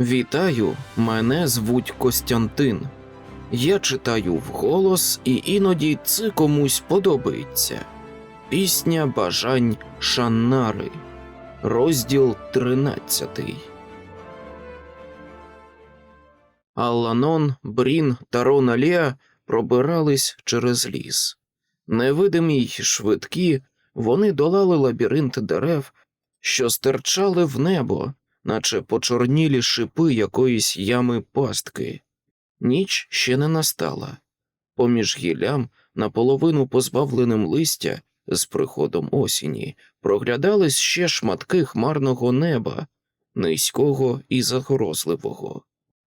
Вітаю, мене звуть Костянтин. Я читаю вголос, і іноді це комусь подобається. Пісня бажань Шаннари, розділ 13. Алланон, Брін та Рона Леа пробирались через ліс. Невидимі й швидкі, вони долали лабіринт дерев, що стирчали в небо, наче почорнілі шипи якоїсь ями пастки. Ніч ще не настала. Поміж гіллям, наполовину позбавленим листя, з приходом осені, проглядались ще шматки хмарного неба, низького і загрозливого.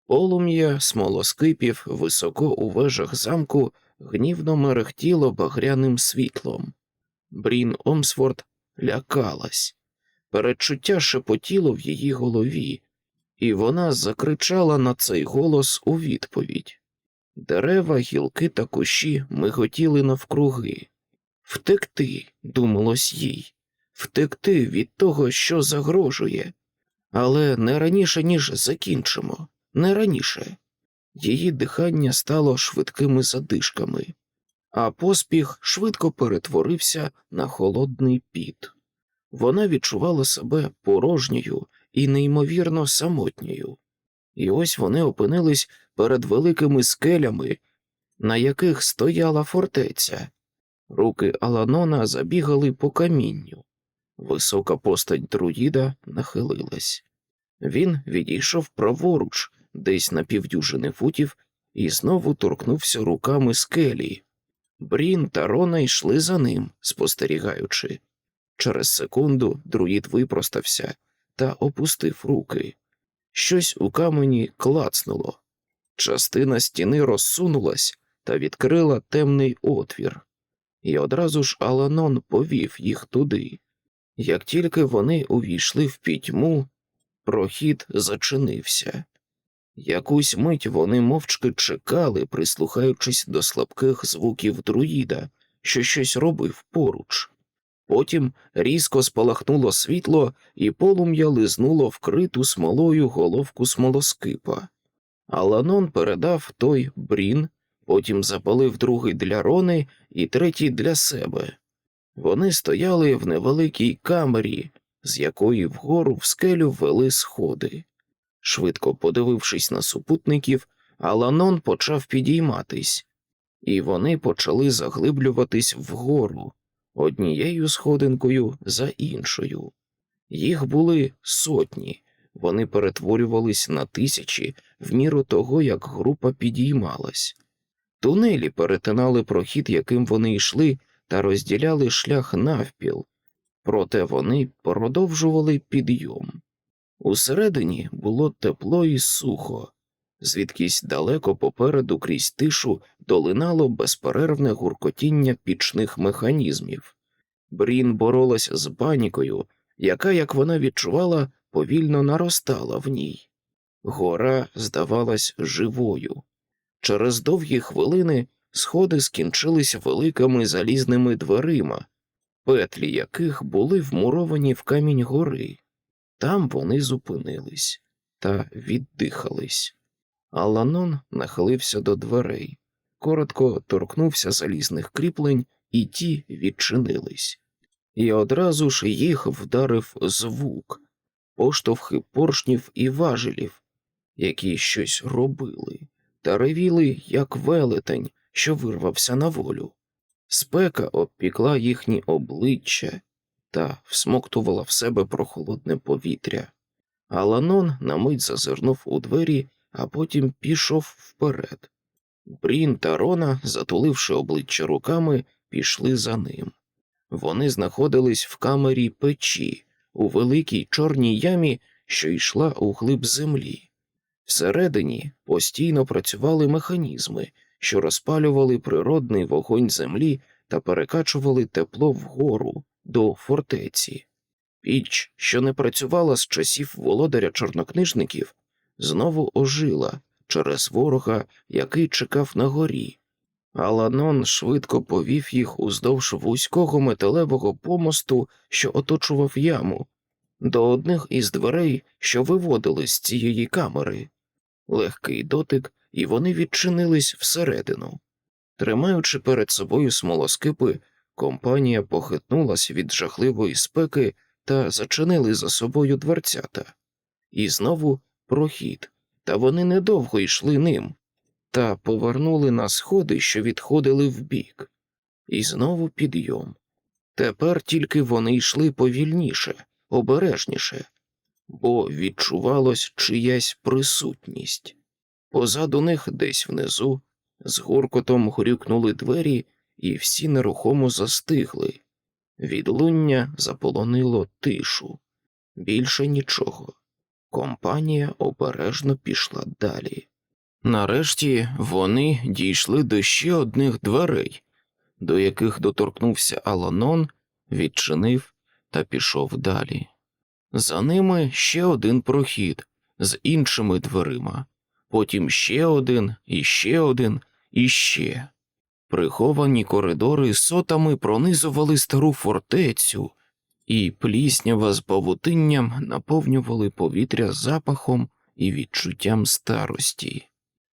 Полум'я смолоскипів високо у вежах замку гнівно мерехтіло багряним світлом. Брін Омсфорд лякалась. Передчуття шепотіло в її голові, і вона закричала на цей голос у відповідь. Дерева, гілки та кущі миготіли навкруги. Втекти, думалось їй, втекти від того, що загрожує, але не раніше, ніж закінчимо, не раніше. Її дихання стало швидкими задишками, а поспіх швидко перетворився на холодний піт. Вона відчувала себе порожньою і неймовірно самотньою. І ось вони опинились перед великими скелями, на яких стояла фортеця. Руки Аланона забігали по камінню. Висока постать друїда нахилилась. Він відійшов праворуч, десь на півдюжини футів, і знову торкнувся руками скелі. Брін та Рона йшли за ним, спостерігаючи. Через секунду друїд випростався та опустив руки. Щось у камені клацнуло. Частина стіни розсунулась та відкрила темний отвір, і одразу ж Аланон повів їх туди. Як тільки вони увійшли в пітьму, прохід зачинився. Якусь мить вони мовчки чекали, прислухаючись до слабких звуків друїда, що щось робив поруч. Потім різко спалахнуло світло, і полум'я лизнуло вкриту смолою головку смолоскипа. Аланон передав той брін, потім запалив другий для Рони і третій для себе. Вони стояли в невеликій камері, з якої вгору в скелю вели сходи. Швидко подивившись на супутників, Аланон почав підійматись, і вони почали заглиблюватись вгору однією сходинкою за іншою. Їх були сотні, вони перетворювались на тисячі в міру того, як група підіймалась. Тунелі перетинали прохід, яким вони йшли, та розділяли шлях навпіл, проте вони продовжували підйом. Усередині було тепло і сухо, звідкись далеко попереду крізь тишу долинало безперервне гуркотіння пічних механізмів. Брін боролась з панікою, яка, як вона відчувала, повільно наростала в ній. Гора здавалась живою. Через довгі хвилини сходи скінчились великими залізними дверима, петлі яких були вмуровані в камінь гори. Там вони зупинились та віддихались. Аланон нахилився до дверей, коротко торкнувся залізних кріплень, і ті відчинились. І одразу ж їх вдарив звук, поштовхи поршнів і важелів, які щось робили, та ревіли, як велетень, що вирвався на волю. Спека обпікла їхні обличчя та всмоктувала в себе прохолодне повітря. Аланон на мить зазирнув у двері, а потім пішов вперед. Брін та Рона, затуливши обличчя руками, пішли за ним. Вони знаходились в камері печі у великій чорній ямі, що йшла у глиб землі. Всередині постійно працювали механізми, що розпалювали природний вогонь землі та перекачували тепло вгору до фортеці. Піч, що не працювала з часів володаря чорнокнижників, знову ожила через ворога, який чекав на горі. Аланон швидко повів їх уздовж вузького металевого помосту, що оточував яму. до одних із дверей, що виводили з цієї камери. Легкий дотик, і вони відчинились всередину. Тримаючи перед собою смолоскипи, компанія похитнулась від жахливої спеки та зачинили за собою дверцята. І знову прохід, та вони недовго йшли ним, та повернули на сходи, що відходили вбік. І знову підйом. Тепер тільки вони йшли повільніше, обережніше, бо відчувалось чиясь присутність. Позаду них, десь внизу, з гуркотом грюкнули двері, і всі нерухомо застигли. Відлуння заполонило тишу. Більше нічого. Компанія обережно пішла далі. Нарешті вони дійшли до ще одних дверей, до яких доторкнувся Аланон, відчинив та пішов далі. За ними ще один прохід з іншими дверима, потім ще один, і ще один, і ще. Приховані коридори сотами пронизували стару фортецю, і пліснява з павутинням наповнювали повітря запахом і відчуттям старості.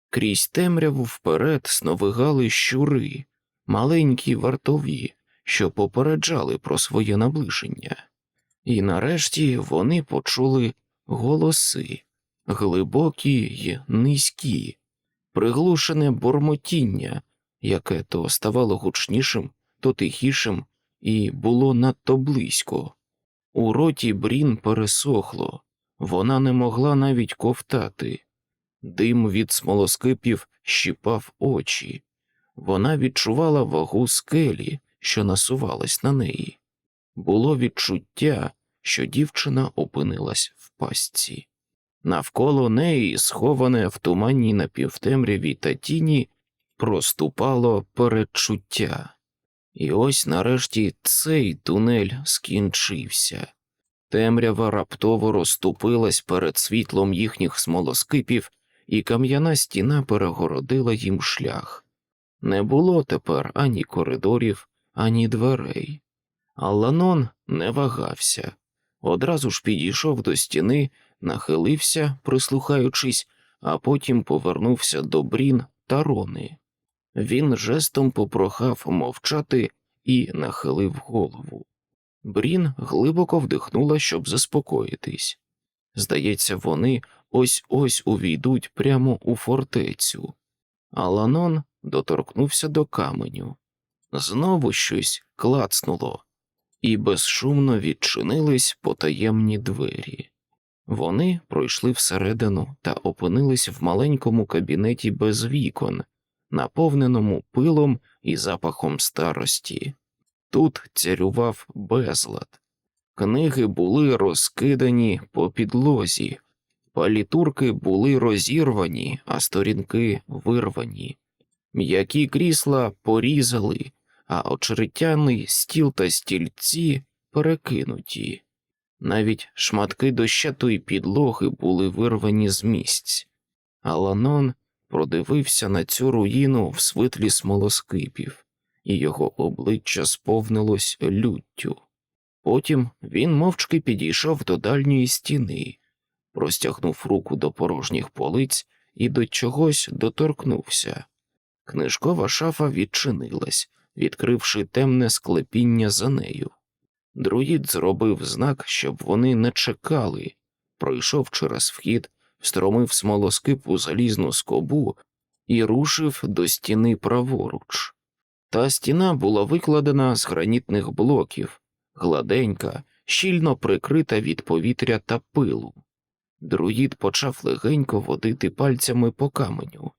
Крізь темряву вперед сновигали щури, маленькі вартові, що попереджали про своє наближення. І нарешті вони почули голоси, глибокі й низькі, приглушене бурмотіння, яке то ставало гучнішим, то тихішим, і було надто близько. У роті брін пересохло, вона не могла навіть ковтати. Дим від смолоскипів щіпав очі, вона відчувала вагу скелі, що насувалась на неї. Було відчуття, що дівчина опинилась в пастці. Навколо неї, сховане в туманній напівтемряві та тіні, проступало передчуття. І ось нарешті цей тунель скінчився. Темрява раптово розступилась перед світлом їхніх смолоскипів, і кам'яна стіна перегородила їм шлях. Не було тепер ані коридорів, ані дверей. Алланон не вагався, одразу ж підійшов до стіни, нахилився, прислухаючись, а потім повернувся до брін та рони. Він жестом попрохав мовчати і нахилив голову. Брін глибоко вдихнула, щоб заспокоїтись. Здається, вони ось ось увійдуть прямо у фортецю. Аланон доторкнувся до каменю. Знову щось клацнуло, і безшумно відчинились потаємні двері. Вони пройшли всередину та опинились в маленькому кабінеті без вікон, наповненому пилом і запахом старості. Тут царював безлад. Книги були розкидані по підлозі, палітурки були розірвані, а сторінки вирвані. М'які крісла порізали, а очеретяний стіл та стільці перекинуті. Навіть шматки дощатої підлоги були вирвані з місць. Аланон продивився на цю руїну в свитлі смолоскипів, і його обличчя сповнилось люттю. Потім він мовчки підійшов до дальньої стіни, простягнув руку до порожніх полиць і до чогось доторкнувся. Книжкова шафа відчинилась, відкривши темне склепіння за нею. Друїд зробив знак, щоб вони не чекали, пройшов через вхід, встромив смолоскип у залізну скобу і рушив до стіни праворуч. Та стіна була викладена з гранітних блоків, гладенька, щільно прикрита від повітря та пилу. Друїд почав легенько водити пальцями по каменю.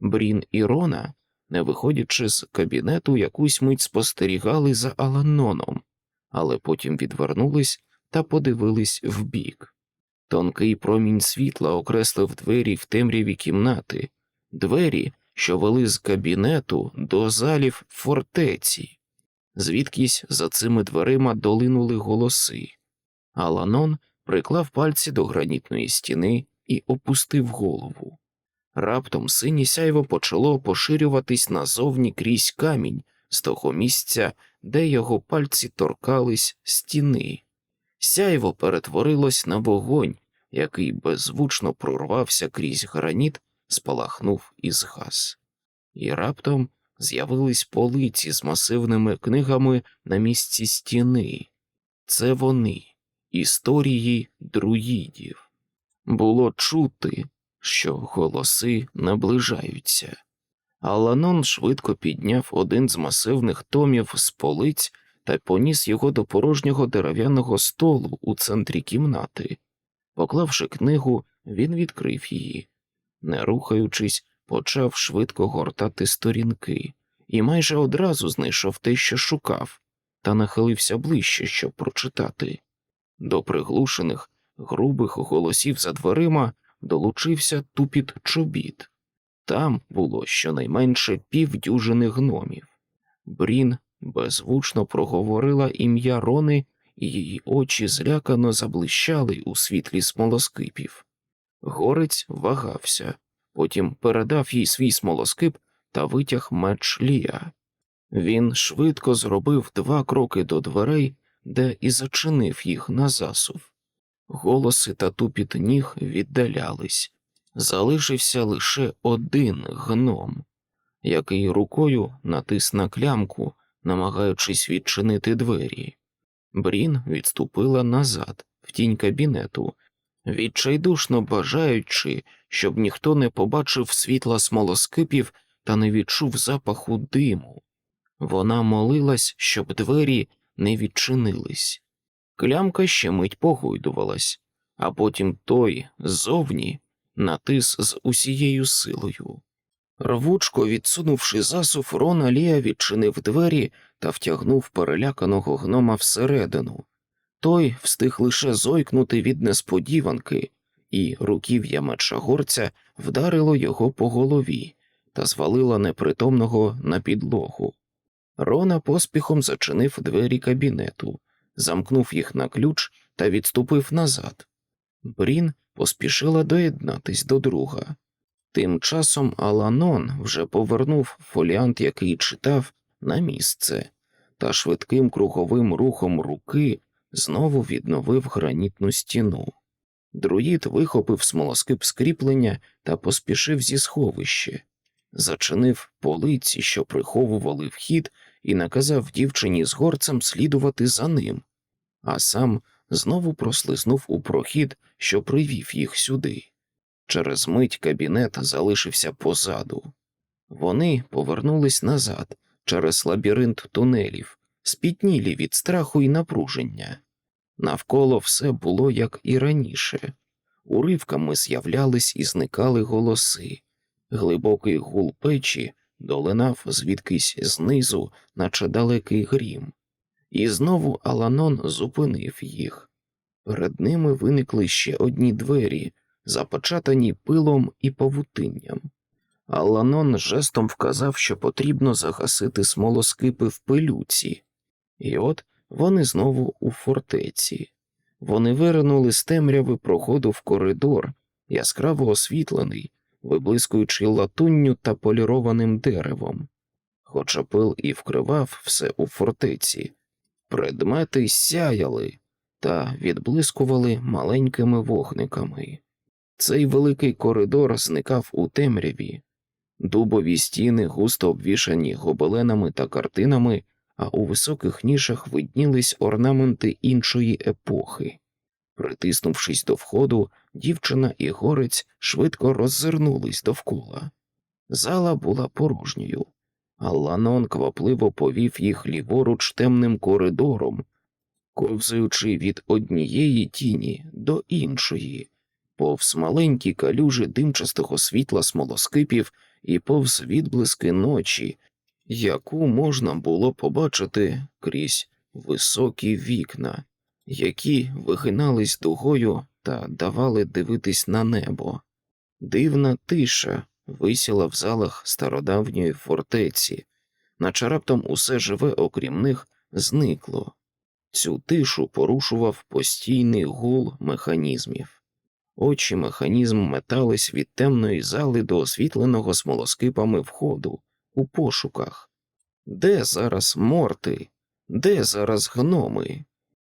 Брін і Рона, не виходячи з кабінету, якусь мить спостерігали за Аланоном, але потім відвернулись та подивились вбік. Тонкий промінь світла окреслив двері в темряві кімнати, двері, що вели з кабінету до залів фортеці. Звідкись за цими дверима долинули голоси. Аланон приклав пальці до гранітної стіни і опустив голову. Раптом синє сяйво почало поширюватись назовні крізь камінь з того місця, де його пальці торкались стіни. Сяйво перетворилось на вогонь, який беззвучно прорвався крізь граніт, спалахнув і згас. І раптом з'явились полиці з масивними книгами на місці стіни. Це вони, історії друїдів. Було чути, що голоси наближаються. Аланон швидко підняв один з масивних томів з полиць та поніс його до порожнього дерев'яного столу у центрі кімнати. Поклавши книгу, він відкрив її. Не рухаючись, почав швидко гортати сторінки і майже одразу знайшов те, що шукав, та нахилився ближче, щоб прочитати. До приглушених, грубих голосів за дверима долучився тупіт чобіт. Там було щонайменше півдюжини гномів. Брін беззвучно проговорила ім'я Рони, і її очі злякано заблищали у світлі смолоскипів. Горець вагався, потім передав їй свій смолоскип та витяг меч Лія. Він швидко зробив два кроки до дверей, де і зачинив їх на засув. Голоси та тупіт ніг віддалялись. Залишився лише один гном, який рукою натис на клямку, намагаючись відчинити двері. Брін відступила назад, в тінь кабінету, відчайдушно бажаючи, щоб ніхто не побачив світла смолоскипів та не відчув запаху диму. Вона молилась, щоб двері не відчинились. Клямка ще мить погойдувалась, а потім той ззовні натис з усією силою. Рвучко відсунувши засув, Рона Лія відчинив двері та втягнув переляканого гнома всередину. Той встиг лише зойкнути від несподіванки, і руків'я меча горця вдарило його по голові та звалило непритомного на підлогу. Рона поспіхом зачинив двері кабінету, замкнув їх на ключ та відступив назад. Брін поспішила доєднатись до друга. Тим часом Аланон вже повернув фоліант, який читав, на місце, та швидким круговим рухом руки знову відновив гранітну стіну. Друїд вихопив смолоскип скріплення та поспішив зі сховище, зачинив полиці, що приховували вхід, і наказав дівчині з горцем слідувати за ним, а сам знову прослизнув у прохід, що привів їх сюди. Через мить кабінет залишився позаду. Вони повернулись назад через лабіринт тунелів, спітнілі від страху і напруження. Навколо все було як і раніше. Уривками з'являлись і зникали голоси. Глибокий гул печі долинав звідкись знизу, наче далекий грім. І знову Аланон зупинив їх. Перед ними виникли ще одні двері, запечатані пилом і павутинням. Аланон жестом вказав, що потрібно загасити смолоскипи в пилюці, і от вони знову у фортеці. Вони виринули з темряви проходу в коридор, яскраво освітлений, виблискуючи латунню та полірованим деревом. Хоча пил і вкривав все у фортеці, предмети сяяли та відблискували маленькими вогниками. Цей великий коридор зникав у темряві, дубові стіни густо обвішані гобеленами та картинами, а у високих нішах виднілись орнаменти іншої епохи. Притиснувшись до входу, дівчина і горець швидко роззирнулись довкола. Зала була порожньою, а Ланон квапливо повів їх ліворуч темним коридором, ковзаючи від однієї тіні до іншої, повз маленькі калюжі димчастого світла смолоскипів і повз відблиски ночі, яку можна було побачити крізь високі вікна, які вигинались дугою та давали дивитись на небо. Дивна тиша висіла в залах стародавньої фортеці, наче раптом усе живе, окрім них, зникло. Цю тишу порушував постійний гул механізмів. Очі механізм метались від темної зали до освітленого смолоскипами входу у пошуках. Де зараз морти? Де зараз гноми?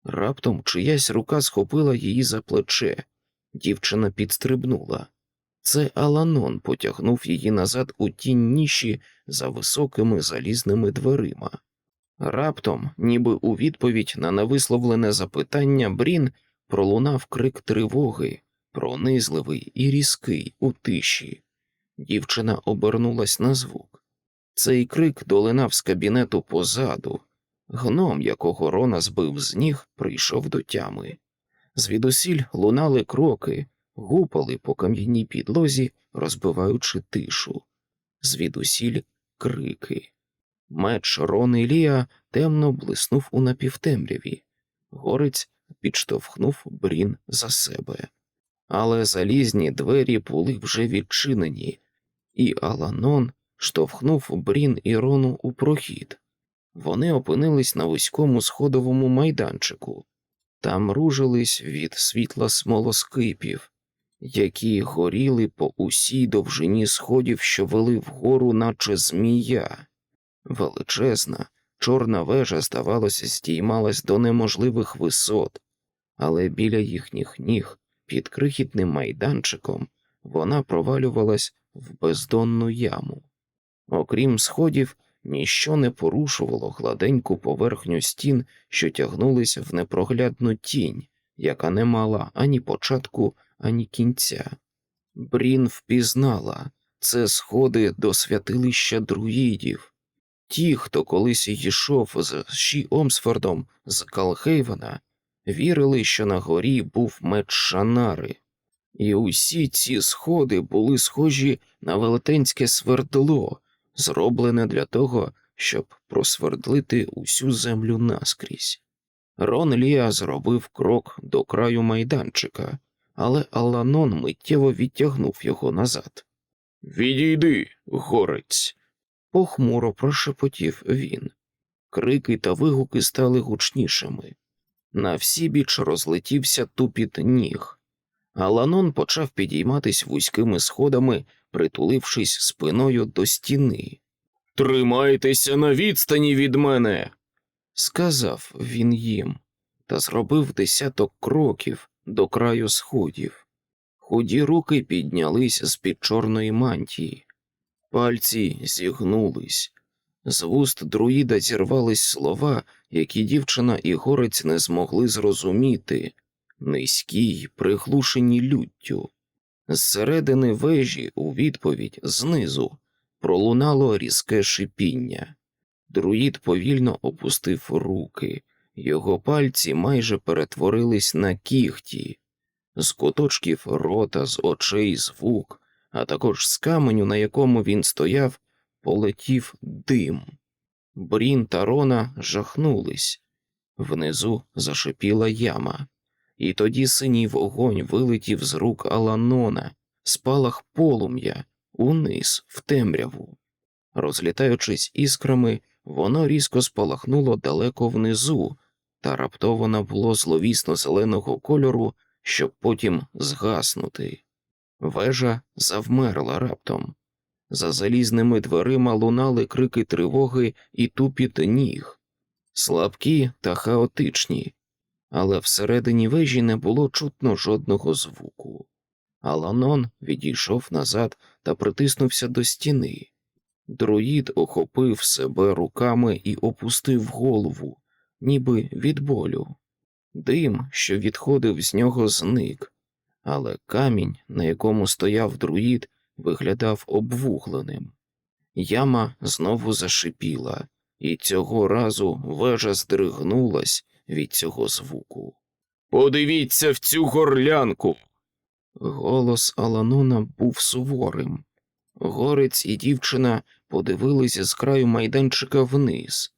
Раптом чиясь рука схопила її за плече. Дівчина підстрибнула. Це Аланон потягнув її назад у тінь ніші за високими залізними дверима. Раптом, ніби у відповідь на невисловлене запитання, Брін пролунав крик тривоги, пронизливий і різкий у тиші. Дівчина обернулась на звук. Цей крик долинав з кабінету позаду. Гном, якого Рона збив з ніг, прийшов до тями. Звідусіль лунали кроки, гупали по кам'яній підлозі, розбиваючи тишу. Звідусіль крики. Меч Рон і Лія темно блиснув у напівтемряві. Горець підштовхнув брін за себе. Але залізні двері були вже відчинені, і Аланон штовхнув Брін і Рону у прохід. Вони опинились на вузькому сходовому майданчику, там ружились від світла смолоскипів, які горіли по усій довжині сходів, що вели вгору, наче змія. Величезна, чорна вежа, здавалося, здіймалась до неможливих висот, але біля їхніх ніг, під крихітним майданчиком, вона провалювалась в бездонну яму. Окрім сходів, ніщо не порушувало гладеньку поверхню стін, що тягнулись в непроглядну тінь, яка не мала ані початку, ані кінця. Брін впізнала це сходи до святилища друїдів. Ті, хто колись йшов з Ші Омсфордом з Калхейвена, вірили, що на горі був меч Шанари, і усі ці сходи були схожі на велетенське свердло, зроблене для того, щоб просвердлити усю землю наскрізь. Рон Ліа зробив крок до краю майданчика, але Аланон миттєво відтягнув його назад. Відійди, горець, похмуро прошепотів він. Крики та вигуки стали гучнішими. На всі біч розлетівся тупіт ніг. Аланон почав підійматись вузькими сходами, притулившись спиною до стіни. Тримайтеся на відстані від мене, сказав він їм, та зробив десяток кроків до краю сходів. Худі руки піднялись з під чорної мантії, пальці зігнулись. З вуст друїда зірвались слова, які дівчина і горець не змогли зрозуміти, низькі приглушені люттю. Зсередини вежі у відповідь знизу пролунало різке шипіння. Друїд повільно опустив руки, його пальці майже перетворились на кігті, з куточків рота, з очей звук, а також з каменю, на якому він стояв, полетів дим. Брін та Рона жахнулись. Внизу зашипіла яма, і тоді синій вогонь вилетів з рук Аланона, спалах полум'я, униз, в темряву. Розлітаючись іскрами, воно різко спалахнуло далеко внизу, та раптово набуло зловісно зеленого кольору, щоб потім згаснути. Вежа завмерла раптом. За залізними дверима лунали крики тривоги і тупіт ніг, слабкі та хаотичні, але всередині вежі не було чутно жодного звуку. Аланон відійшов назад та притиснувся до стіни. Друїд охопив себе руками і опустив голову, ніби від болю. Дим, що відходив з нього, зник, але камінь, на якому стояв друїд, виглядав обвугленим. Яма знову зашипіла, і цього разу вежа здригнулась від цього звуку. Подивіться в цю горлянку. Голос Аланона був суворим. Горець і дівчина подивилися з краю майданчика вниз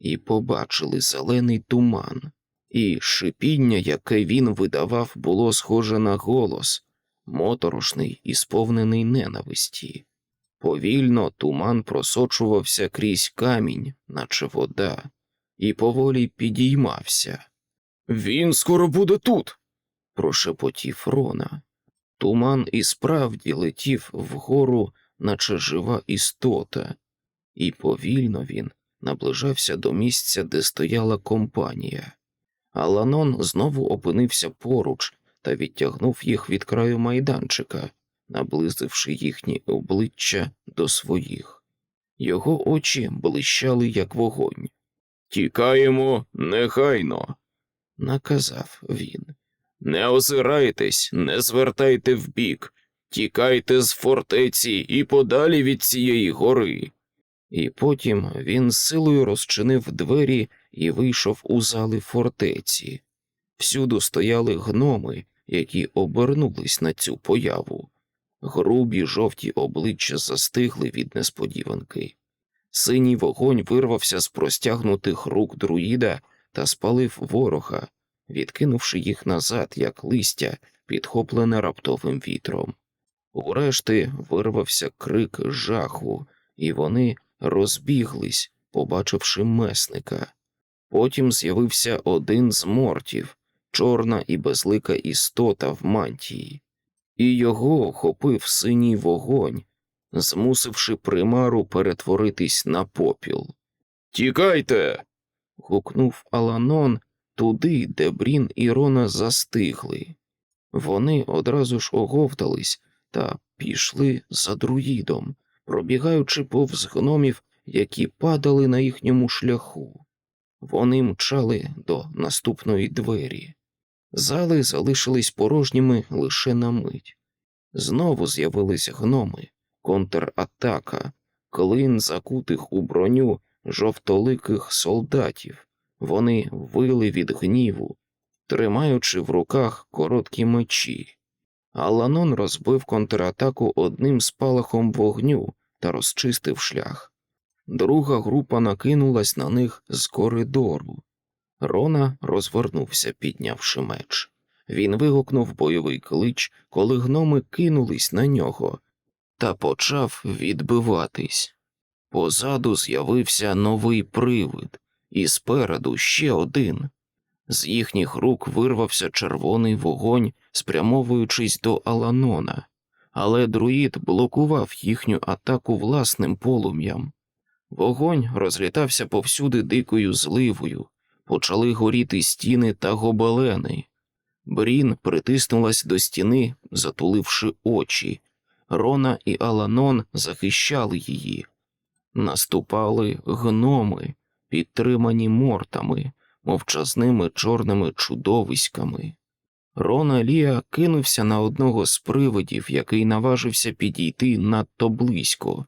і побачили зелений туман, і шипіння, яке він видавав, було схоже на голос, моторошний і сповнений ненависті. Повільно туман просочувався крізь камінь, наче вода, і поволі підіймався. Він скоро буде тут, прошепотів Рона. Туман і справді летів вгору, наче жива істота, і повільно він наближався до місця, де стояла компанія. Аланон знову опинився поруч та відтягнув їх від краю майданчика, наблизивши їхні обличчя до своїх. Його очі блищали, як вогонь. Тікаємо негайно, наказав він. Не озирайтесь, не звертайте вбік, тікайте з фортеці і подалі від цієї гори. І потім він силою розчинив двері і вийшов у зали фортеці. Всюду стояли гноми, які обернулись на цю появу. Грубі жовті обличчя застигли від несподіванки. Синій вогонь вирвався з простягнутих рук друїда та спалив ворога, відкинувши їх назад, як листя, підхоплене раптовим вітром. Урешті вирвався крик жаху, і вони розбіглись, побачивши месника. Потім з'явився один з мортів, чорна і безлика істота в мантії, і його охопив синій вогонь, змусивши примару перетворитись на попіл. Тікайте. гукнув Аланон туди, де Брін і Рона застигли. Вони одразу ж оговтались та пішли за друїдом, пробігаючи повз гномів, які падали на їхньому шляху. Вони мчали до наступної двері. Зали залишились порожніми лише на мить. Знову з'явились гноми, контратака, клин закутих у броню жовтоликих солдатів. Вони вили від гніву, тримаючи в руках короткі мечі. Аланон розбив контратаку одним спалахом вогню та розчистив шлях. Друга група накинулась на них з коридору. Рона розвернувся, піднявши меч. Він вигукнув бойовий клич, коли гноми кинулись на нього, та почав відбиватись. Позаду з'явився новий привид, і спереду ще один. З їхніх рук вирвався червоний вогонь, спрямовуючись до Аланона, але друїд блокував їхню атаку власним полум'ям. Вогонь розлітався повсюди дикою зливою, почали горіти стіни та гобелени. Брін притиснулась до стіни, затуливши очі. Рона і Аланон захищали її. Наступали гноми, підтримані мортами, мовчазними чорними чудовиськами. Рона Лія кинувся на одного з привидів, який наважився підійти надто близько.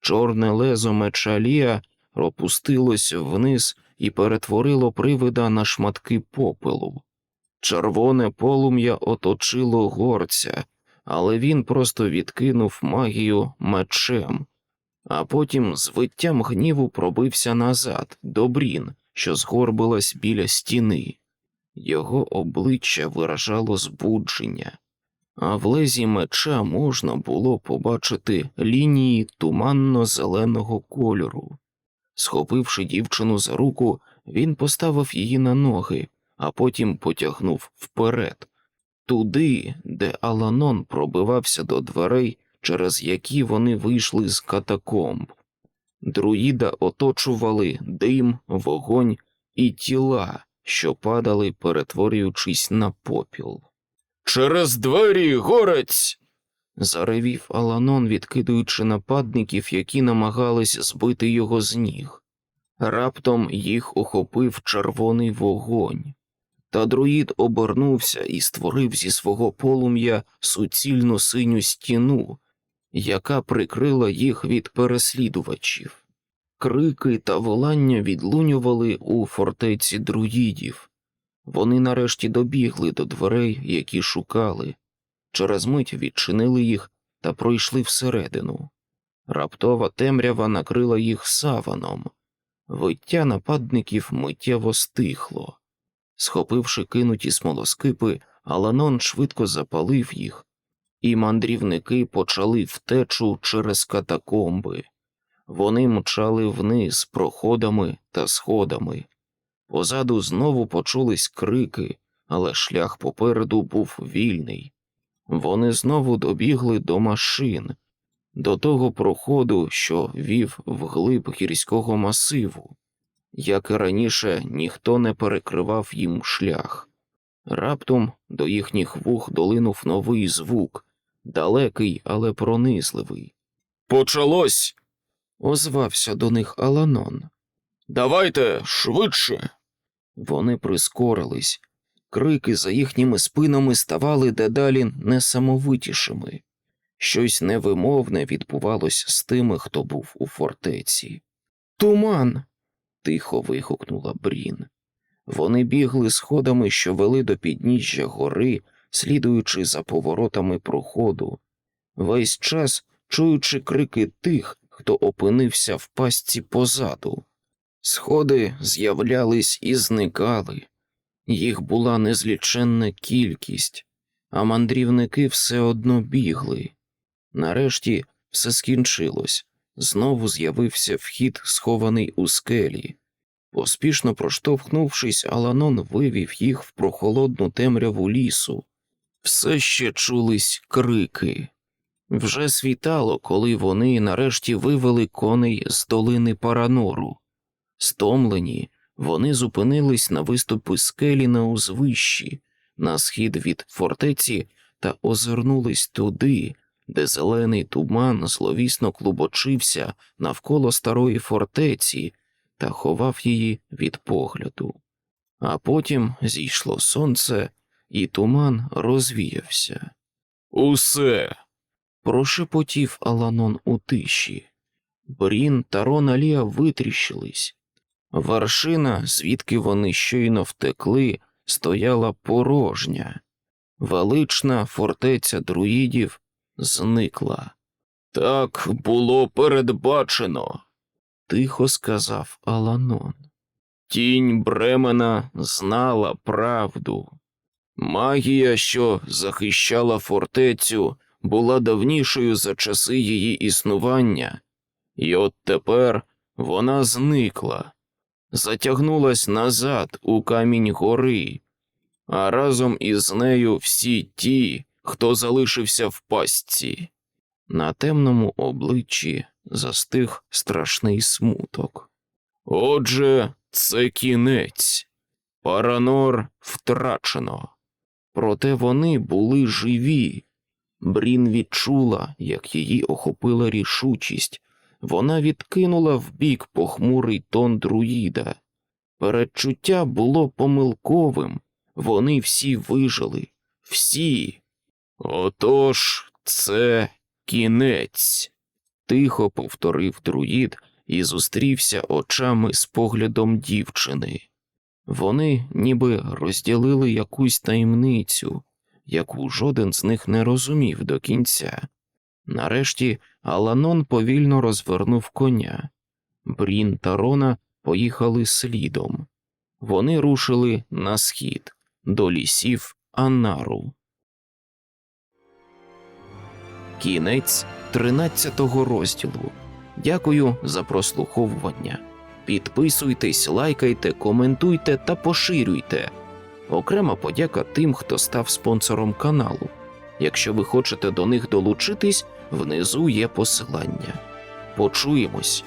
Чорне лезо меча Лія опустилось вниз і перетворило привида на шматки попелу. Червоне полум'я оточило горця, але він просто відкинув магію мечем, а потім з виттям гніву пробився назад до брін, що згорбилась біля стіни. Його обличчя виражало збудження, а в лезі меча можна було побачити лінії туманно-зеленого кольору. Схопивши дівчину за руку, він поставив її на ноги, а потім потягнув вперед, туди, де Аланон пробивався до дверей, через які вони вийшли з катакомб. Друїда оточували дим, вогонь і тіла, що падали, перетворюючись на попіл. Через двері горець. Заревів Аланон, відкидуючи нападників, які намагались збити його з ніг. Раптом їх охопив червоний вогонь. Та друїд обернувся і створив зі свого полум'я суцільну синю стіну, яка прикрила їх від переслідувачів. Крики та волання відлунювали у фортеці друїдів. Вони нарешті добігли до дверей, які шукали, через мить відчинили їх та пройшли всередину. Раптова темрява накрила їх саваном, виття нападників миттєво стихло. Схопивши кинуті смолоскипи, Аланон швидко запалив їх, і мандрівники почали втечу через катакомби. Вони мчали вниз проходами та сходами. Позаду знову почулись крики, але шлях попереду був вільний. Вони знову добігли до машин, до того проходу, що вів вглиб гірського масиву. Як і раніше, ніхто не перекривав їм шлях. Раптом до їхніх вух долинув новий звук, далекий, але пронизливий. Почалось. озвався до них Аланон. Давайте швидше. Вони прискорились. Крики за їхніми спинами ставали дедалі несамовитішими. Щось невимовне відбувалось з тими, хто був у фортеці. Туман. тихо вигукнула Брін. Вони бігли сходами, що вели до підніжжя гори, слідуючи за поворотами проходу, весь час чуючи крики тих, хто опинився в пастці позаду. Сходи з'являлись і зникали. Їх була незліченна кількість, а мандрівники все одно бігли. Нарешті все скінчилось. Знову з'явився вхід, схований у скелі. Поспішно проштовхнувшись, Аланон вивів їх в прохолодну темряву лісу. Все ще чулись крики. Вже світало, коли вони нарешті вивели коней з долини Паранору. Стомлені, вони зупинились на виступи скелі на узвищі, на схід від фортеці та озирнулись туди, де зелений туман зловісно клубочився навколо старої фортеці та ховав її від погляду. А потім зійшло сонце, і туман розвіявся. Усе. прошепотів Аланон у тиші. Брін та Роналія витріщились. Вершина, звідки вони щойно втекли, стояла порожня. Велична фортеця друїдів зникла. Так було передбачено, тихо сказав Аланон. Тінь Бремена знала правду. Магія, що захищала фортецю, була давнішою за часи її існування, і от тепер вона зникла, затягнулась назад у камінь гори, а разом із нею всі ті, хто залишився в пастці. На темному обличчі застиг страшний смуток. Отже, це кінець. Паранор втрачено. Проте вони були живі. Брін відчула, як її охопила рішучість. Вона відкинула вбік похмурий тон друїда. Передчуття було помилковим. Вони всі вижили. Всі. Отож, це кінець, тихо повторив друїд і зустрівся очами з поглядом дівчини. Вони ніби розділили якусь таємницю, яку жоден з них не розумів до кінця. Нарешті Аланон повільно розвернув коня. Брін та Рона поїхали слідом. Вони рушили на схід до лісів Анару. Кінець 13 розділу. Дякую за прослуховування. Підписуйтесь, лайкайте, коментуйте та поширюйте. Окрема подяка тим, хто став спонсором каналу. Якщо ви хочете до них долучитись, внизу є посилання. Почуємось.